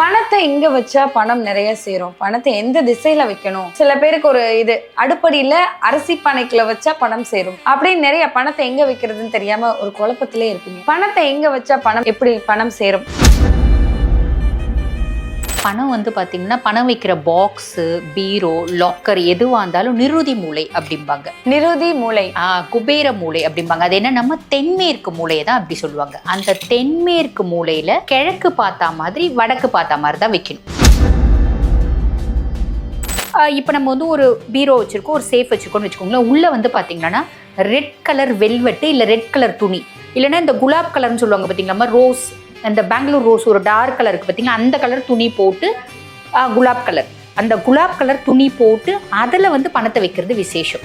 பணத்தை எங்க வச்சா பணம் நிறைய சேரும். பணத்தை எந்த திசையில வைக்கணும்? சில பேருக்கு ஒரு இது அடுப்படியில அரிசி பானைக்குள்ள வச்சா பணம் சேரும். அப்படின்னு நிறைய பணத்தை எங்க வைக்கிறதுன்னு தெரியாம ஒரு குழப்பத்திலே இருப்பீங்க. பணத்தை எங்க வச்சா பணம் எப்படி பணம் சேரும்? பணம் வந்து பார்த்தீங்கன்னா பணம் வைக்கிற பாக்ஸு பீரோ லாக்கர் எதுவாக இருந்தாலும் நிருதி மூளை அப்படிம்பாங்க. நிருதி மூளை. குபேர மூளை அப்படிம்பாங்க. அது என்ன நம்ம தென்மேற்கு மூலையை தான் அப்படி சொல்லுவாங்க. அந்த தென்மேற்கு மூலையில கிழக்கு பார்த்தா மாதிரி வடக்கு பார்த்தா மாதிரி தான் வைக்கணும். இப்போ நம்ம வந்து ஒரு பீரோ வச்சிருக்கோம் ஒரு சேஃப் வச்சிருக்கோம்னு வச்சுக்கோங்களேன். உள்ள வந்து பார்த்தீங்கன்னா ரெட் கலர் வெல்வெட்டு இல்லை ரெட் கலர் துணி. இல்லைன்னா இந்த குலாப் கலர்னு சொல்லுவாங்க பார்த்தீங்களா ரோஸ் அந்த பெங்களூர் ரோஸ் ஒரு டார்க் கலருக்கு பார்த்தீங்கன்னா அந்த கலர் துணி போட்டு குலாப் கலர். அந்த குலாப் கலர் துணி போட்டு அதில் வந்து பணத்தை வைக்கிறது விசேஷம்.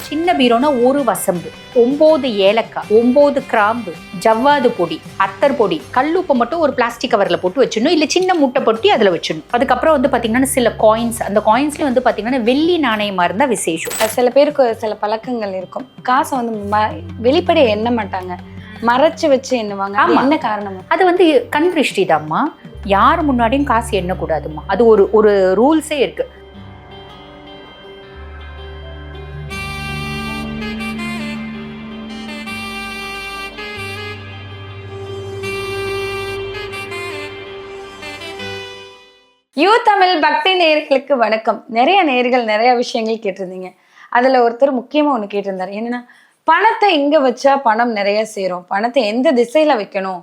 சின்ன பீரோனா ஒரு வசம்பு ஒம்பது ஏலக்காய் ஒம்பது கிராம்பு ஜவ்வாது பொடி அத்தர் பொடி. கல்லுப்பை மட்டும் ஒரு பிளாஸ்டிக் கவரில் போட்டு வச்சிடணும். இல்லை சின்ன முட்டை பொட்டி அதில் வச்சிடணும். அதுக்கப்புறம் வந்து பார்த்தீங்கன்னா சில காயின்ஸ் அந்த காயின்ஸ்லேயும் வந்து பார்த்தீங்கன்னா வெள்ளி நாணயமாக இருந்தால் விசேஷம். சில பேருக்கு சில பழக்கங்கள் இருக்கும். காசை வந்து ம- எண்ண மாட்டாங்க. மறைச்சு வச்சு ஆமா. என்ன காரணம்? அது வந்து கண் திருஷ்டி தாம்மா யார் முன்னாடியும் காசு எண்ணக்கூடாதும்மா. அது ஒரு ஒரு ரூல்ஸே இருக்கு. யூ தமிழ் பக்தி நேயர்களுக்கு வணக்கம். நிறைய நேயர்கள் நிறைய விஷயங்கள் கேட்டிருந்தீங்க. அதுல ஒருத்தர் முக்கியமா ஒண்ணு கேட்டிருந்தாரு. என்னன்னா பணத்தை எங்க வச்சா பணம் நிறைய சேரும். பணத்தை எந்த திசையில வைக்கணும்?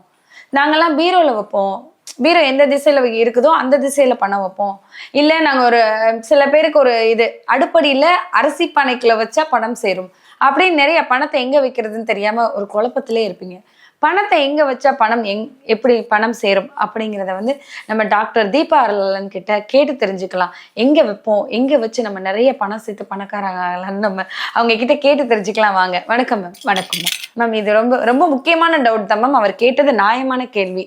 நாங்கெல்லாம் பீரோல வைப்போம். பீரோ எந்த திசையில இருக்குதோ அந்த திசையில பணம் வைப்போம். இல்ல நாங்க ஒரு சில பேருக்கு ஒரு இது அடுப்படியில அரிசி பனைக்குள்ள வச்சா பணம் சேரும். அப்படின்னு நிறைய பணத்தை எங்க வைக்கிறதுன்னு தெரியாம ஒரு குழப்பத்திலே இருப்பீங்க. பணத்தை எங்க வச்சா பணம் எங் எப்படி பணம் சேரும் அப்படிங்கிறத வந்து நம்ம டாக்டர் தீபா அருளன் கிட்ட கேட்டு தெரிஞ்சுக்கலாம். எங்க வைப்போம்? எங்க வச்சு நம்ம நிறைய பணம் சேர்த்து பணக்காரங்களான்னு நம்ம அவங்க கிட்ட கேட்டு தெரிஞ்சுக்கலாம் வாங்க. வணக்கம் மேம் வணக்கம் மேம் இது ரொம்ப ரொம்ப முக்கியமான டவுட் தான் மேம் அவர் கேட்டது நியாயமான கேள்வி.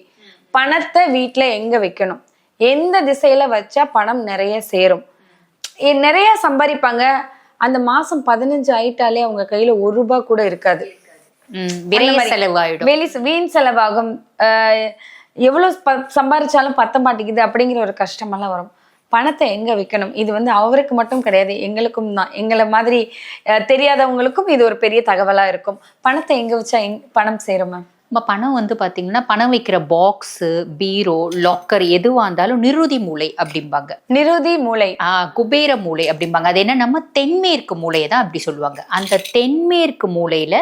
பணத்தை வீட்ல எங்க வைக்கணும்? எந்த திசையில வச்சா பணம் நிறைய சேரும்? நிறைய சம்பாதிப்பாங்க. அந்த மாசம் பதினஞ்சு ஆயிட்டாலே அவங்க கையில ஒரு ரூபாய் கூட இருக்காது. வெளி வீண் செலவாகும். ப- சம்பாரிச்சாலும் பத்த மாட்டேங்குது அப்படிங்கிற ஒரு கஷ்டமெல்லாம் வரும். பணத்தை எங்க வைக்கணும்? இது வந்து அவருக்கு மட்டும் கிடையாது எங்களுக்கும் தான். எங்களை மாதிரி தெரியாதவங்களுக்கும் இது ஒரு பெரிய தகவலா இருக்கும். பணத்தை எங்க வச்சா எங் பணம் சேரும் மேம்? நம்ம பணம் வந்து பார்த்தீங்கன்னா பணம் வைக்கிற பாக்ஸு பீரோ லாக்கர் எதுவாக இருந்தாலும் நிருதி மூளை அப்படிம்பாங்க. நிருதி மூளை. ஆ, குபேர மூளை அப்படிம்பாங்க. அது என்ன நம்ம தென்மேற்கு மூலையை தான் அப்படி சொல்லுவாங்க. அந்த தென்மேற்கு மூலையில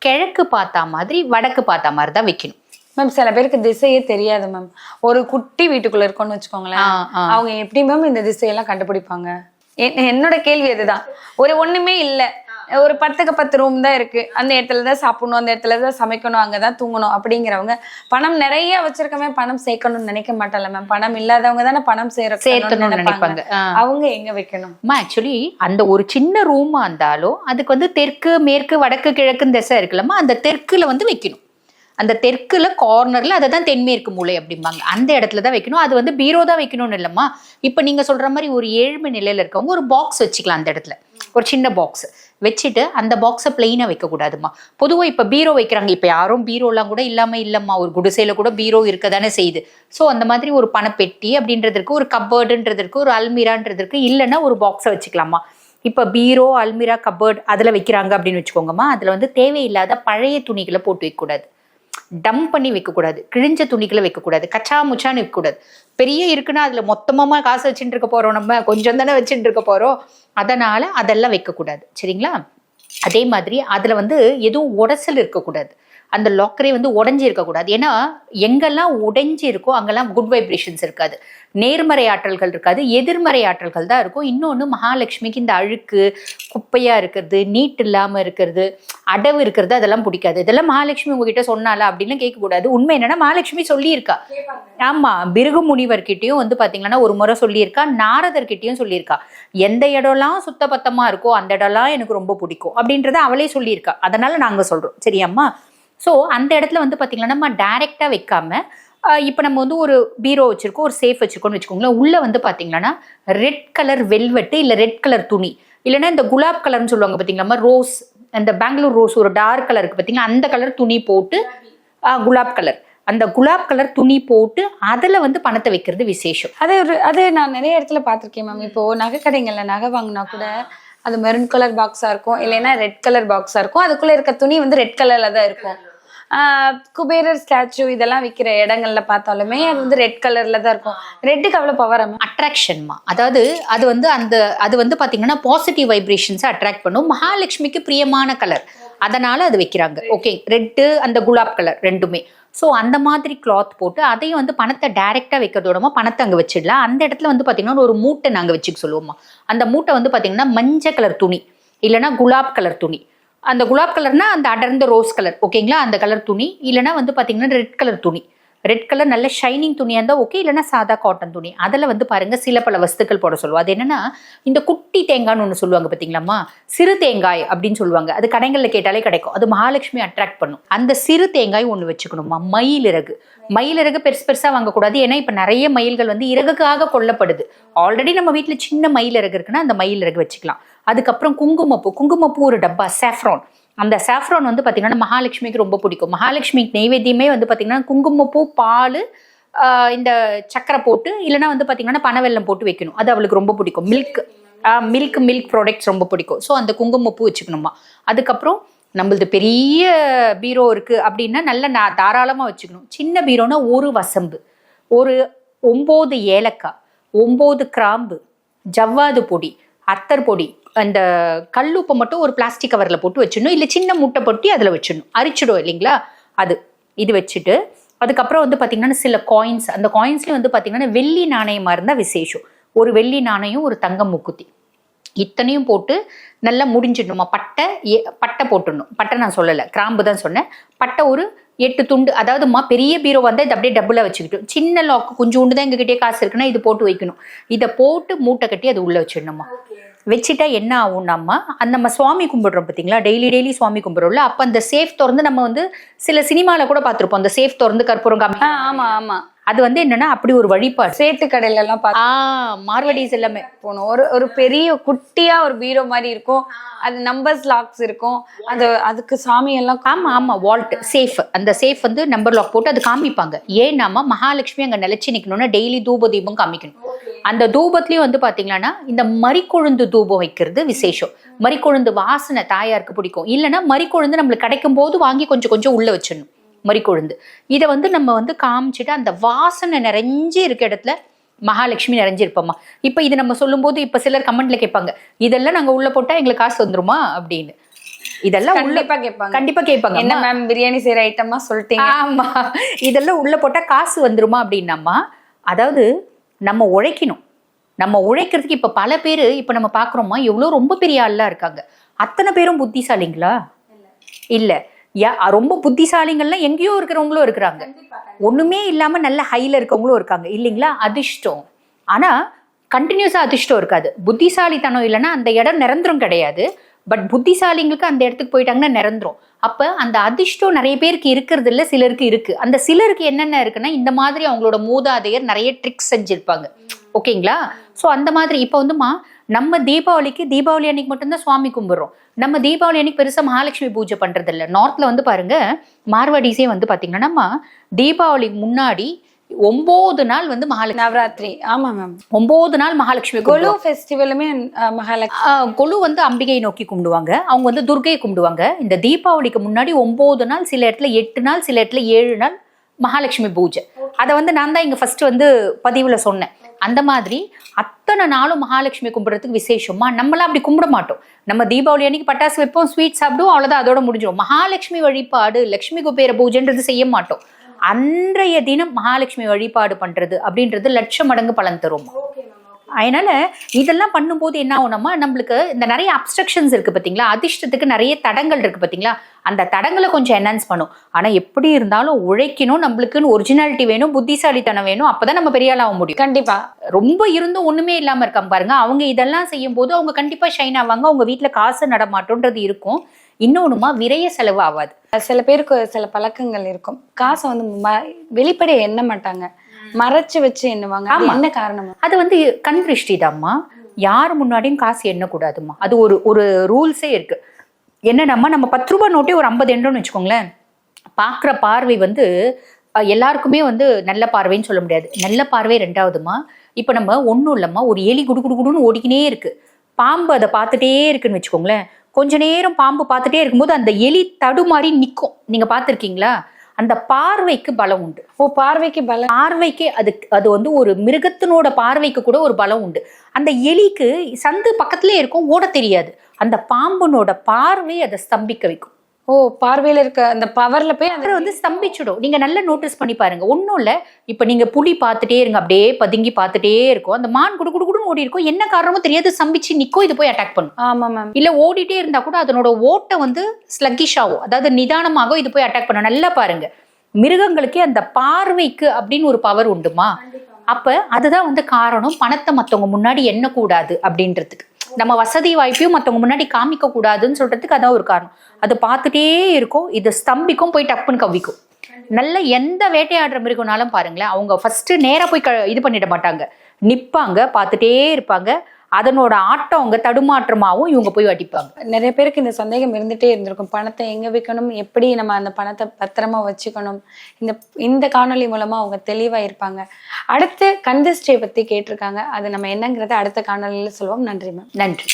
கிழக்கு பார்த்தா மாதிரி வடக்கு பார்த்தா மாதிரி தான் வைக்கணும். மேம் சில பேருக்கு திசையே தெரியாது மேம் ஒரு குட்டி வீட்டுக்குள்ள இருக்கோம்னு வச்சுக்கோங்களேன். அவங்க எப்படி மேம் இந்த திசையெல்லாம் கண்டுபிடிப்பாங்க? என்- என்னோட கேள்வி அதுதான். ஒரு ஒண்ணுமே இல்ல. ஒரு பத்துக்கு பத்து ரூம் தான் இருக்கு. அந்த இடத்துல தான் சாப்பிடணும் அந்த இடத்துல தான் சமைக்கணும் அங்கதான் தூங்கணும் அப்படிங்கிறவங்க பணம் நிறைய வச்சிருக்கவே பணம் சேர்க்கணும்னு நினைக்க மாட்டல மேம் பணம் இல்லாதவங்க தானே பணம் சேர சேர்த்தணும்னு நினைப்பாங்க. அவங்க எங்க வைக்கணும்? ஆக்சுவலி அந்த ஒரு சின்ன ரூமா இருந்தாலும் அதுக்கு வந்து தெற்கு மேற்கு வடக்கு கிழக்கு திசை இருக்குல்லம்மா அந்த தெற்குல வந்து வைக்கணும். அந்த தெற்குல கார்னர்ல அதை தான் தென்மேற்கு மூலை அப்படிம்பாங்க. அந்த இடத்துல தான் வைக்கணும். அது வந்து பீரோ தான் வைக்கணும்னு இல்லைம்மா. இப்போ நீங்க சொல்ற மாதிரி ஒரு ஏழ்மை நிலையில இருக்கவங்க ஒரு பாக்ஸ் வச்சுக்கலாம் அந்த இடத்துல. ஒரு சின்ன பாக்ஸ் வச்சுட்டு அந்த பாக்ஸை பிளெயினாக வைக்கக்கூடாதும்மா பொதுவாக இப்போ பீரோ வைக்கிறாங்க. இப்போ யாரும் பீரோலாம் கூட இல்லாமல் இல்லைம்மா. ஒரு குடிசையில் கூட பீரோ இருக்க தானே செய்யுது. ஸோ அந்த மாதிரி ஒரு பணப்பெட்டி அப்படின்றதுக்கு ஒரு கப்பர்டுன்றதுக்கு ஒரு அல்மிரான்றதுக்கு இல்லைன்னா ஒரு பாக்ஸை வச்சுக்கலாமா. இப்போ பீரோ அல்மிரா கப்பர்ட் அதில் வைக்கிறாங்க அப்படின்னு வச்சுக்கோங்கம்மா. அதில் வந்து தேவையில்லாத பழைய துணிகளை போட்டு வைக்கக்கூடாது. டம்ப் பண்ணி வைக்கக்கூடாது. கிழிஞ்ச துணிகளை வைக்கக்கூடாது. கச்சா முச்சான்னு வைக்கக்கூடாது. பெரிய இருக்குன்னா அதில் மொத்தமாக காசு வச்சுட்டு இருக்க போகிறோம் நம்ம. கொஞ்சம் தானே வச்சுட்டு இருக்க போகிறோம் அதனால் அதெல்லாம் வைக்கக்கூடாது. சரிங்களா? அதே மாதிரி அதில் வந்து எதுவும் உடசல் இருக்கக்கூடாது. அந்த லாக்கரே வந்து உடஞ்சி இருக்கக்கூடாது. ஏன்னா எங்கெல்லாம் உடைஞ்சி இருக்கோ அங்கெல்லாம் குட் வைப்ரேஷன்ஸ் இருக்காது. நேர்மறை ஆற்றல்கள் இருக்காது எதிர்மறை ஆற்றல்கள் தான் இருக்கும். இன்னொன்று மகாலட்சுமிக்கு இந்த அழுக்கு குப்பையாக இருக்கிறது நீட் இல்லாமல் இருக்கிறது அடவு இருக்கிறது அதெல்லாம் பிடிக்காது. இதெல்லாம் மகாலட்சுமி உங்ககிட்ட சொன்னாலா அப்படின்னு கேட்கக்கூடாது. உண்மை என்னன்னா மகாலட்சுமி சொல்லியிருக்கா. ஆமா பிருகு முனிவர்கிட்டயும் வந்து பாத்தீங்கன்னா ஒரு முறை சொல்லியிருக்கா. நாரதர்கிட்டயும் சொல்லியிருக்கா. எந்த இடம்லாம் சுத்தபத்தமா இருக்கோ அந்த இடம்லாம் எனக்கு ரொம்ப பிடிக்கும். அப்படின்றத அவளே சொல்லியிருக்கா. அதனால நாங்க சொல்றோம். சரியாம்மா ஸோ அந்த இடத்துல வந்து பார்த்திங்கன்னா நம்ம டைரெக்டாக வைக்காம இப்போ நம்ம வந்து ஒரு பீரோ வச்சுருக்கோம் ஒரு சேஃப் வச்சுருக்கோம்னு வச்சுக்கோங்களேன். உள்ளே வந்து பார்த்திங்கன்னா ரெட் கலர் வெல்வெட்டு இல்லை ரெட் கலர் துணி. இல்லைன்னா இந்த குலாப் கலர்னு சொல்லுவாங்க பார்த்தீங்களா ரோஸ் அந்த பெங்களூர் ரோஸ் ஒரு டார்க் கலருக்கு பார்த்தீங்கன்னா அந்த கலர் துணி போட்டு குலாப் கலர் அந்த குலாப் கலர் துணி போட்டு அதில் வந்து பணத்தை வைக்கிறது விசேஷம். அது ஒரு அது நான் நிறைய இடத்துல பார்த்துருக்கேன் மேம் இப்போ நகை நகை வாங்கினா கூட அது மெரூன் கலர் பாக்ஸாக இருக்கும் இல்லைன்னா ரெட் கலர் பாக்ஸாக இருக்கும். அதுக்குள்ளே இருக்க துணி வந்து ரெட் கலரில் தான் இருக்கும். குபேரர் ஸ்டாச்சு இதெல்லாம் விற்கிற இடங்கள்ல பார்த்தாலுமே அது வந்து ரெட் கலர்ல தான் இருக்கும். ரெட்டுக்கு அவ்வளவு பவர் அட்ராக்ஷன்மா அதாவது அது வந்து அந்த அது வந்து பாத்தீங்கன்னா பாசிட்டிவ் வைப்ரேஷன்ஸை அட்ராக்ட் பண்ணும். மகாலட்சுமிக்கு பிரியமான கலர் அதனால அது வைக்கிறாங்க. ஓகே ரெட்டு அந்த குலாப் கலர் ரெண்டுமே. ஸோ அந்த மாதிரி கிளாத் போட்டு அதையும் வந்து பணத்தை டைரெக்டாக வைக்கிறதோடமா பணத்தை அங்கே வச்சிடலாம். அந்த இடத்துல வந்து பார்த்தீங்கன்னா ஒரு மூட்டை நாங்கள் வச்சுக்க சொல்லுவோம்மா. அந்த மூட்டை வந்து பார்த்தீங்கன்னா மஞ்சள் கலர் துணி. இல்லைன்னா குலாப் கலர் துணி. அந்த குலாப் கலர்னா அந்த அடர்ந்த ரோஸ் கலர் ஓகேங்களா அந்த கலர் துணி. இல்லைனா வந்து பார்த்தீங்கன்னா ரெட் கலர் துணி. ரெட் கலர் நல்ல ஷைனிங் துணியாக இருந்தால் ஓகே இல்லைன்னா சாதா காட்டன் துணி. அதில் வந்து பாருங்கள் சில பல வஸ்துக்கள் போட சொல்லுவோம். அது என்னென்னா இந்த குட்டி தேங்காய்னு ஒன்று சொல்லுவாங்க பார்த்தீங்களாம்மா சிறு தேங்காய் அப்படின்னு சொல்லுவாங்க. அது கடைகளில் கேட்டாலே கிடைக்கும். அது மகாலட்சுமி அட்ராக்ட் பண்ணும். அந்த சிறு தேங்காய் ஒன்று வச்சுக்கணுமா மயிலிறகு இறகு பெருசு பெருசாக வாங்கக்கூடாது. ஏன்னா இப்போ நிறைய மயில்கள் வந்து இறகுக்காக கொல்லப்படுது. ஆல்ரெடி நம்ம வீட்டில் சின்ன மயிலிறகு இருக்குன்னா அந்த மயில் இறகு வச்சுக்கலாம். அதுக்கப்புறம் குங்குமப்பூ. குங்குமப்பூ ஒரு டப்பா சாஃப்ரான் அந்த சாஃப்ரான் வந்து பார்த்தீங்கன்னா மகாலட்சுமிக்கு ரொம்ப பிடிக்கும். மகாலட்சுமிக்கு நெய்வேத்தியமே வந்து பார்த்தீங்கன்னா குங்குமப்பூ பால் இந்த சக்கரை போட்டு இல்லைனா வந்து பார்த்தீங்கன்னா பனவெல்லம் போட்டு வைக்கணும். அது அவளுக்கு ரொம்ப பிடிக்கும். மில்க் மில்க் மில்க் ப்ராடக்ட்ஸ் ரொம்ப பிடிக்கும். ஸோ அந்த குங்குமப்பூ வச்சுக்கணுமா. அதுக்கப்புறம் நம்மளது பெரிய பீரோ இருக்கு அப்படின்னா நல்ல நான் தாராளமா வச்சுக்கணும். சின்ன பீரோனா ஒரு வசம்பு ஒரு ஒம்பது ஏலக்காய் ஒம்பது கிராம்பு ஜவ்வாது பொடி அத்தர் பொடி அந்த கல்லுப்பை மட்டும் ஒரு பிளாஸ்டிக் கவரில் போட்டு வச்சிடணும். இல்லை சின்ன முட்டை பொட்டி அதில் வச்சிடணும். அரிச்சிடும் இல்லைங்களா? அது இது வச்சுட்டு அதுக்கப்புறம் வந்து பார்த்தீங்கன்னா சில காயின்ஸ் அந்த காயின்ஸ்லேயும் வந்து பார்த்தீங்கன்னா வெள்ளி நாணயமாக இருந்தால் விசேஷம். ஒரு வெள்ளி நாணயம் ஒரு தங்கம் முக்குத்தி. இத்தனையும் போட்டு நல்லா முடிஞ்சிடணுமா? பட்டை பட்டை போட்டுடணும். பட்டை நான் சொல்லலை கிராம்பு தான் சொன்னேன். பட்டை ஒரு எட்டு துண்டு அதாவதுமா பெரிய பீரோ வந்து இது அப்படியே டபுளாக வச்சுக்கிட்டோம் சின்ன லாக்கு கொஞ்சோண்டு தான் எங்ககிட்டயே காசு இருக்குன்னா இது போட்டு வைக்கணும். இதை போட்டு மூட்டை கட்டி அது உள்ளே வச்சிடணுமா? வச்சுட்டா என்ன ஆகும்னாமா அந்த நம்ம சுவாமி கும்பிடுறோம் பார்த்தீங்களா டெய்லி டெய்லி சுவாமி கும்பிடுறோம்ல அப்போ அந்த சேஃப் திறந்து நம்ம வந்து சில சினிமாவில் கூட பார்த்துருப்போம். அந்த சேஃப் திறந்து கற்பூரம் காமி ஆஹ் ஆமா ஆமா. அது வந்து என்னன்னா அப்படி ஒரு வழிபாடு. சேட்டு கடையில எல்லாம் பார்த்து மார்வடிஸ் எல்லாமே. போனோம். ஒரு ஒரு பெரிய குட்டியா ஒரு பீரோ மாதிரி இருக்கும். அது நம்பர்ஸ் லாக்ஸ் இருக்கும். அது அதுக்கு சாமி எல்லாம் ஆமா ஆமா வால்ட். சேஃப். அந்த சேஃப் வந்து நம்பர் லாக் போட்டு அது காமிப்பாங்க. ஏன்னாமா மகாலட்சுமி அங்க நிலைச்சு நிக்கணும்னா டெய்லி தூப தீபம் காமிக்கணும். அந்த தூபத்துலயும் வந்து பாத்தீங்கன்னா இந்த மறிக்கொழுந்து தூபம் வைக்கிறது விசேஷம். மறிக்கொழுந்து வாசனை தாயாருக்கு பிடிக்கும். இல்லைன்னா மறிக்கொழுந்து நம்மளுக்கு கிடைக்கும் போது வாங்கி கொஞ்சம் கொஞ்சம் உள்ள வச்சிடணும். மறிக்கொழுந்து. இதை வந்து நம்ம வந்து காமிச்சிட்டு அந்த வாசனை நிறைஞ்சு இருக்க இடத்துல மகாலட்சுமி நிறைஞ்சிருப்போம்மா இப்போ இது நம்ம சொல்லும்போது இப்போ சிலர் கமெண்ட்ல கேட்பாங்க இதெல்லாம் நாங்க உள்ள போட்டா எங்களுக்கு காசு வந்துருமா? அப்படின்னு. இதெல்லாம் உள்ள கண்டிப்பா கேட்பாங்க. கண்டிப்பா கேட்பாங்க. என்ன மேம் பிரியாணி செய்யற ஐட்டமா சொல்லிட்டீங்க. ஆமா. இதெல்லாம் உள்ள போட்டா காசு வந்துருமா அப்படின்னாமா அதாவது நம்ம உழைக்கணும். நம்ம உழைக்கிறதுக்கு இப்ப பல பேர் இப்ப நம்ம பாக்குறோமா எவ்வளவு ரொம்ப பெரிய ஆள்லாம் இருக்காங்க. அத்தனை பேரும் புத்திசாலிங்களா? இல்ல. ரொம்ப புத்திசாலிங்கள்லாம் எங்கேயோ இருக்கிறவங்களும் இருக்கிறாங்க. ஒண்ணுமே இல்லாம நல்ல ஹைல இருக்கவங்களும் இருக்காங்க. இல்லைங்களா? அதிர்ஷ்டம். ஆனா கண்டினியூஸா அதிர்ஷ்டம் இருக்காது. புத்திசாலித்தனம் இல்லைன்னா அந்த இடம் நிரந்தரம் கிடையாது. பட் புத்திசாலிங்களுக்கு அந்த இடத்துக்கு போயிட்டாங்கன்னா நிரந்தரம். அப்ப அந்த அதிர்ஷ்டம் நிறைய பேருக்கு இருக்கிறது இல்ல சிலருக்கு இருக்கு. அந்த சிலருக்கு என்னென்ன இருக்குன்னா இந்த மாதிரி அவங்களோட மூதாதையர் நிறைய ட்ரிக்ஸ் செஞ்சிருப்பாங்க. ஓகேங்களா? ஸோ அந்த மாதிரி இப்போ வந்துமா நம்ம தீபாவளிக்கு தீபாவளி அன்னைக்கு மட்டும்தான் சுவாமி கும்பிடுறோம். நம்ம தீபாவளி அன்னைக்கு பெருசா மகாலட்சுமி பூஜை பண்றது இல்ல நார்த்ல வந்து பாருங்க மார்வாடிஸே வந்து பாத்தீங்கன்னா நம்ம தீபாவளி முன்னாடி ஒன்பது நாள் வந்து மகாலட்சுமி நவராத்திரி. ஆமா மேம் ஒன்பது நாள் மகாலட்சுமி கொலு ஃபெஸ்டிவலுமே மகாலட்சுமி. கொலு வந்து அம்பிகையை நோக்கி கும்பிடுவாங்க. அவங்க வந்து துர்கையை கும்பிடுவாங்க. இந்த தீபாவளிக்கு முன்னாடி ஒன்பது நாள் சில இடத்துல எட்டு நாள் சில இடத்துல ஏழு நாள் மகாலட்சுமி பூஜை. அதை வந்து நான் தான் இங்கே ஃபஸ்ட்டு வந்து பதிவில் சொன்னேன். அந்த மாதிரி அத்தனை நாளும் மகாலட்சுமி கும்பிட்றதுக்கு விசேஷமா நம்மளாம் அப்படி கும்பிட மாட்டோம். நம்ம தீபாவளி அன்னைக்கு பட்டாசு வைப்போம் ஸ்வீட் சாப்பிடுவோம் அவ்வளோதான் அதோட முடிஞ்சிடும் மகாலட்சுமி வழிபாடு லட்சுமி குபேர பூஜைன்றது செய்ய மாட்டோம். அன்றைய தினம் மகாலட்சுமி வழிபாடு பண்றது அப்படின்றது லட்சம் மடங்கு பலன் தரும் அதனால இதெல்லாம் பண்ணும்போது என்ன ஆகும்னா நம்மளுக்கு இந்த நிறைய அப்ஸ்ட்ரக்ஷன்ஸ் இருக்கு பாத்தீங்களா? அதிர்ஷ்டத்துக்கு நிறைய தடங்கள் இருக்கு பாத்தீங்களா? அந்த தடங்களை கொஞ்சம் என்ஹான்ஸ் பண்ணும். ஆனா எப்படி இருந்தாலும் உழைக்கணும் நம்மளுக்குன்னு ஒரிஜினாலிட்டி வேணும் புத்திசாலித்தனம் வேணும் அப்பதான் நம்ம பெரிய ஆளாக முடியும். கண்டிப்பா. ரொம்ப இருந்தும் ஒண்ணுமே இல்லாம இருக்காங்க பாருங்க. அவங்க இதெல்லாம் செய்யும் போது அவங்க கண்டிப்பா ஷைன் ஆவாங்க. அவங்க வீட்ல காசு நடமாட்டோன்றது இருக்கும். இன்னொன்னுமா விரைய செலவு ஆகாது. சில பேருக்கு சில பழக்கங்கள் இருக்கும். காசை வந்து வெளிப்படையா எண்ண மாட்டாங்க. மறைச்சு வச்சு எண்ணுவாங்க. அது என்ன காரணமா? அது வந்து கண் திருஷ்டிதாம்மா. யார் முன்னாடியும் காசு எண்ணக்கூடாதும்மா. அது ஒரு ஒரு ரூல்ஸே இருக்கு. என்னடாம்மா நம்ம பத்து ரூபாய் நோட்டே ஒரு ஐம்பது எண்ணம்னு வச்சுக்கோங்களேன். பார்க்குற பார்வை வந்து எல்லாருக்குமே வந்து நல்ல பார்வைன்னு சொல்ல முடியாது. நல்ல பார்வை ரெண்டாவதுமா இப்போ நம்ம ஒன்றும் இல்லைம்மா ஒரு எலி குடு குடு குடுன்னு ஓடிக்கினே இருக்கு. பாம்பு அதை பார்த்துட்டே இருக்குன்னு வச்சுக்கோங்களேன். கொஞ்ச நேரம் பாம்பு பார்த்துட்டே இருக்கும்போது அந்த எலி தடுமாறி நிற்கும் நீங்க பார்த்துருக்கீங்களா? அந்த பார்வைக்கு பலம் உண்டு. ஓ பார்வைக்கு பலம். பார்வைக்கு அது அது வந்து ஒரு மிருகத்தினோட பார்வைக்கு கூட ஒரு பலம் உண்டு. அந்த எலிக்கு சந்து பக்கத்திலே இருக்கும் ஓட தெரியாது. அந்த பாம்புனோட பார்வை அதை ஸ்தம்பிக்க வைக்கும். ஓ பார்வையில இருக்க அந்த பவர்ல போய் அது வந்து ஸ்தம்பிச்சிடும். நீங்க நல்லா நோட்டீஸ் பண்ணி பாருங்க. ஒன்றும் இல்லை. இப்போ நீங்க புலி பார்த்துட்டே இருங்க. அப்படியே பதுங்கி பார்த்துட்டே இருக்கும். அந்த மான் குடு குடு குடுன்னு ஓடி இருக்கும். என்ன காரணமோ தெரியாது. ஸ்தம்பிச்சு நிற்கும் இது போய் அட்டாக் பண்ணும். ஆமா மேம் இல்ல ஓடிட்டே இருந்தா கூட அதனோட ஓட்டை வந்து ஸ்லக்கிஷ் ஆகும். அதாவது நிதானமாகும் இது போய் அட்டாக் பண்ணும். நல்லா பாருங்க. மிருகங்களுக்கே அந்த பார்வைக்கு அப்படின்னு ஒரு பவர் உண்டுமா? அப்ப அதுதான் வந்து காரணம். பணத்தை மத்தவங்க முன்னாடி எண்ணக்கூடாது அப்படின்றதுக்கு. நம்ம வசதி வாய்ப்பையும் மற்றவங்க முன்னாடி காமிக்க கூடாதுன்னு சொல்றதுக்கு அதான் ஒரு காரணம். அது பார்த்துட்டே இருக்கும். இது ஸ்தம்பிக்கும் போய் டப்புன்னு கவ்விக்கும். நல்ல எந்த வேட்டையாடுற மிருகம்னாலும் பாருங்களேன் அவங்க ஃபர்ஸ்ட் நேரா போய் க இது பண்ணிட மாட்டாங்க. நிப்பாங்க பார்த்துட்டே இருப்பாங்க. அதனோட ஆட்டம் அவங்க தடுமாற்றமாவும் இவங்க போய் அடிப்பாங்க நிறைய பேருக்கு இந்த சந்தேகம் இருந்துட்டே இருந்திருக்கும். பணத்தை எங்க வைக்கணும்? எப்படி நம்ம அந்த பணத்தை பத்திரமா வச்சுக்கணும்? இந்த இந்த காணொளி மூலமா அவங்க தெளிவா இருப்பாங்க. அடுத்து கந்திஷ்டியை பத்தி கேட்டிருக்காங்க. அது நம்ம என்னங்கிறத அடுத்த காணொளியில சொல்லுவோம் நன்றி மேம். நன்றி.